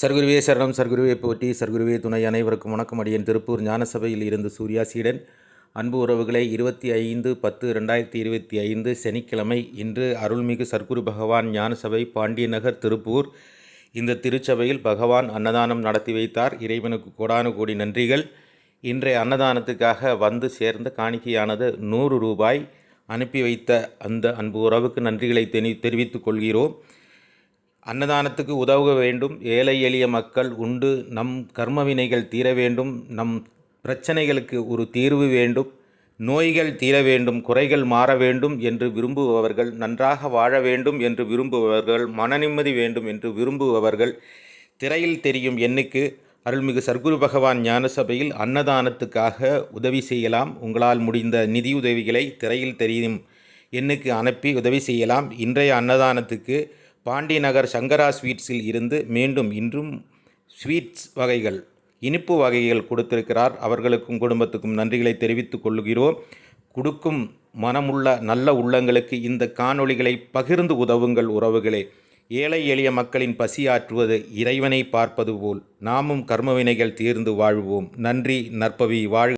சர்க்குருவே சரணம் சர்க்குருவே போட்டி சர்க்குருவே துணை அனைவருக்கும் வணக்கம். அடியன் திருப்பூர் ஞானசபையில் இருந்து சூர்யா சீடன். அன்பு உறவுகளை இருபத்தி ஐந்து பத்து ரெண்டாயிரத்தி இருபத்தி ஐந்து சனிக்கிழமை இன்று அருள்மிகு சர்க்குரு பகவான் ஞானசபை பாண்டியநகர் திருப்பூர். இந்த திருச்சபையில் பகவான் அன்னதானம் நடத்தி வைத்தார். இறைவனுக்கு கோடானு கோடி நன்றிகள். இன்றைய அன்னதானத்துக்காக வந்து சேர்ந்த காணிக்கையானது நூறு ரூபாய் அனுப்பி வைத்த அந்த அன்பு உறவுக்கு நன்றிகளை தெரி தெரிவித்துக் கொள்கிறோம். அன்னதானத்துக்கு உதவ வேண்டும். ஏழை எளிய மக்கள் உண்டு. நம் கர்மவினைகள் தீர வேண்டும். நம் பிரச்சனைகளுக்கு ஒரு தீர்வு வேண்டும். நோய்கள் தீர வேண்டும். குறைகள் மாற வேண்டும் என்று விரும்புபவர்கள் நன்றாக வாழ வேண்டும் என்று விரும்புபவர்கள் மனநிம்மதி வேண்டும் என்று விரும்புபவர்கள் திரையில் தெரியும் எண்ணுக்கு அருள்மிகு சர்க்குரு பகவான் ஞான சபையில் அன்னதானத்துக்காக உதவி செய்யலாம். உங்களால் முடிந்த நிதியுதவிகளை திரையில் தெரியும் எண்ணுக்கு அனுப்பி உதவி செய்யலாம். இன்றைய அன்னதானத்துக்கு பாண்டி நகர் சங்கரா ஸ்வீட்ஸில் இருந்து மீண்டும் இன்றும் ஸ்வீட்ஸ் வகைகள் இனிப்பு வகைகள் கொடுத்திருக்கிறார். அவர்களுக்கும் குடும்பத்துக்கும் நன்றிகளை தெரிவித்துக் கொள்கிறோம். கொடுக்கும் மனமுள்ள நல்ல உள்ளங்களுக்கு இந்த காணொளிகளை பகிர்ந்து உதவுங்கள் உறவுகளே. ஏழை எளிய மக்களின் பசியாற்றுவது இறைவனை பார்ப்பது போல் நாமும் கர்மவினைகள் தீர்ந்து வாழ்வோம். நன்றி நற்பவி வாழ்